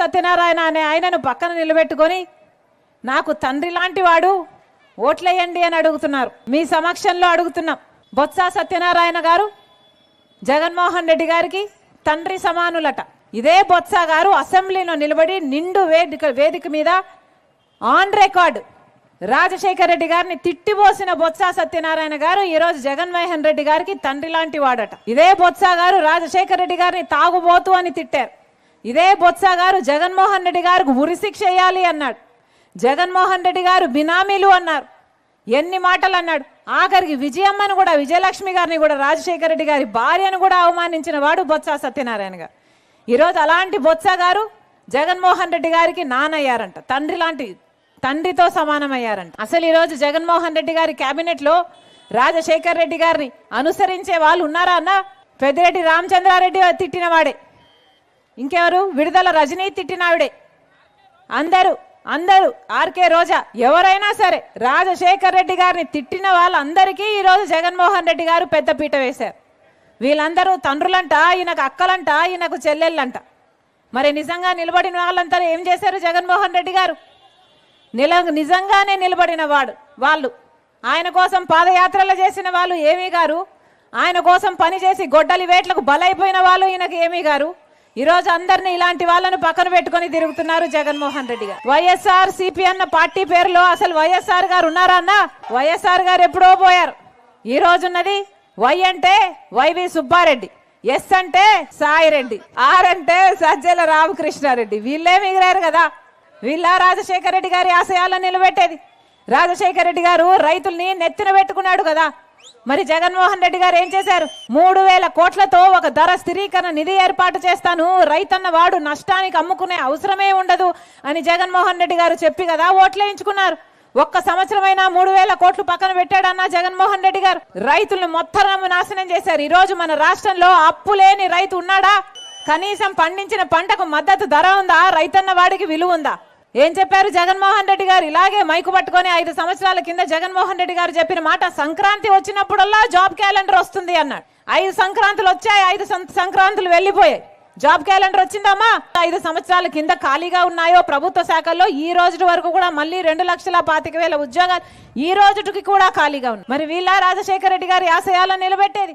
సత్యనారాయణ అనే ఆయనను పక్కన నిలబెట్టుకొని నాకు తండ్రి లాంటి వాడు ఓట్లేయండి అని అడుగుతున్నారు. మీ సమక్షంలో అడుగుతున్నాం. బొత్స సత్యనారాయణ గారు జగన్మోహన్ రెడ్డి గారికి తండ్రి సమానులట. ఇదే బొత్స గారు అసెంబ్లీలో నిలబడి నిండు వేదిక వేదిక మీద ఆన్ రికార్డ్ రాజశేఖర రెడ్డి గారిని తిట్టిపోసిన బొత్స సత్యనారాయణ గారు ఈరోజు జగన్మోహన్ రెడ్డి గారికి తండ్రి లాంటి వాడట. ఇదే బొత్స గారు రాజశేఖర రెడ్డి గారిని తాగుబోతు అని తిట్టారు. ఇదే బొత్స గారు జగన్మోహన్ రెడ్డి గారికి ఉరిశిక్ష వేయాలి అన్నాడు. జగన్మోహన్ రెడ్డి గారు బినామీలు అన్నారు. ఎన్ని మాటలు అన్నాడు. ఆఖరికి విజయమ్మను కూడా విజయలక్ష్మి గారిని కూడా రాజశేఖర రెడ్డి గారి భార్యను కూడా అవమానించిన వాడు బొత్స సత్యనారాయణ గారు. ఈరోజు అలాంటి బొత్స గారు జగన్మోహన్ రెడ్డి గారికి నానయ్యారంట. తండ్రి లాంటి తండ్రితో సమానమయ్యారంట. అసలు ఈరోజు జగన్మోహన్ రెడ్డి గారి కేబినెట్లో రాజశేఖర్ రెడ్డి గారిని అనుసరించే వాళ్ళు ఉన్నారా అన్న? పెద్దిరెడ్డి రామచంద్రారెడ్డి తిట్టిన వాడే. ఇంకెవరు? విడుదల రజనీ తిట్టినావిడే. అందరూ అందరూ ఆర్కే రోజా ఎవరైనా సరే రాజశేఖర్ రెడ్డి గారిని తిట్టిన వాళ్ళందరికీ ఈరోజు జగన్మోహన్ రెడ్డి గారు పెద్దపీట వేశారు. వీళ్ళందరూ తండ్రులంట ఈయనకు అక్కలంట ఈయనకు చెల్లెళ్ళంట. మరి నిజంగా నిలబడిన వాళ్ళంతా ఏం చేశారు జగన్మోహన్ రెడ్డి గారు? నిల నిజంగానే నిలబడిన వాడు వాళ్ళు. ఆయన కోసం పాదయాత్రలు చేసిన వాళ్ళు ఏమీ గారు? ఆయన కోసం పనిచేసి గొడ్డలి వేట్లకు బలైపోయిన వాళ్ళు ఈయనకు ఏమీ గారు? ఈరోజు అందరినీ ఇలాంటి వాళ్ళను పక్కన పెట్టుకొని తిరుగుతున్నారు జగన్మోహన్ రెడ్డి గారు. వైఎస్ఆర్ సిపి అన్న పార్టీ పేరులో అసలు వైఎస్ఆర్ గారు ఉన్నారా అన్న? వైఎస్ఆర్ గారు ఎప్పుడో పోయారు. ఈ రోజున్నది వై అంటే వైవి సుబ్బారెడ్డి ఎస్ అంటే సాయిరెడ్డి ఆర్ అంటే సజ్జల రామకృష్ణారెడ్డి. వీళ్ళే మిగిలారు కదా. వీళ్ళ రాజశేఖర రెడ్డి గారి ఆశయాలను నిలబెట్టేది. రాజశేఖర రెడ్డి గారు రైతుల్ని నెత్తిన పెట్టుకున్నాడు కదా. మరి జగన్మోహన్ రెడ్డి గారు ఏం చేశారు? మూడు వేల కోట్లతో ఒక ధర స్థిరీకరణ నిధి ఏర్పాటు చేస్తాను. రైతన్న వాడు నష్టానికి అమ్ముకునే అవసరమే ఉండదు అని జగన్మోహన్ రెడ్డి గారు చెప్పి కదా ఓట్లేయించుకున్నారు. ఒక్క సంవత్సరమైనా మూడు వేల కోట్లు పక్కన పెట్టాడన్న జగన్మోహన్ రెడ్డి గారు. రైతులను మొత్తం నాశనం చేశారు. ఈ రోజు మన రాష్ట్రంలో అప్పు లేని రైతు ఉన్నాడా? కనీసం పండించిన పంటకు మద్దతు ధర ఉందా? రైతన్న వాడికి విలువ ఉందా? ఏం చెప్పారు జగన్మోహన్ రెడ్డి గారు? ఇలాగే మైకు పట్టుకొని ఐదు సంవత్సరాల కింద జగన్మోహన్ రెడ్డి గారు చెప్పిన మాట సంక్రాంతి వచ్చినప్పుడల్లా జాబ్ క్యాలెండర్ వస్తుంది అన్నాడు. ఐదు సంక్రాంతులు వచ్చాయి ఐదు సం- సంక్రాంతులు వెళ్ళిపోయాయి. జాబ్ క్యాలెండర్ వచ్చిందమ్మా? ఐదు సంవత్సరాల కింద ఖాళీగా ఉన్నాయో ప్రభుత్వ శాఖల్లో ఈ రోజు వరకు కూడా మళ్ళీ రెండు లక్షల పాతిక వేల ఉద్యోగాలు ఈ రోజుకి కూడా ఖాళీగా ఉన్నాయి. మరి వీళ్ళ రాజశేఖర రెడ్డి గారి ఆశయాలను నిలబెట్టేది?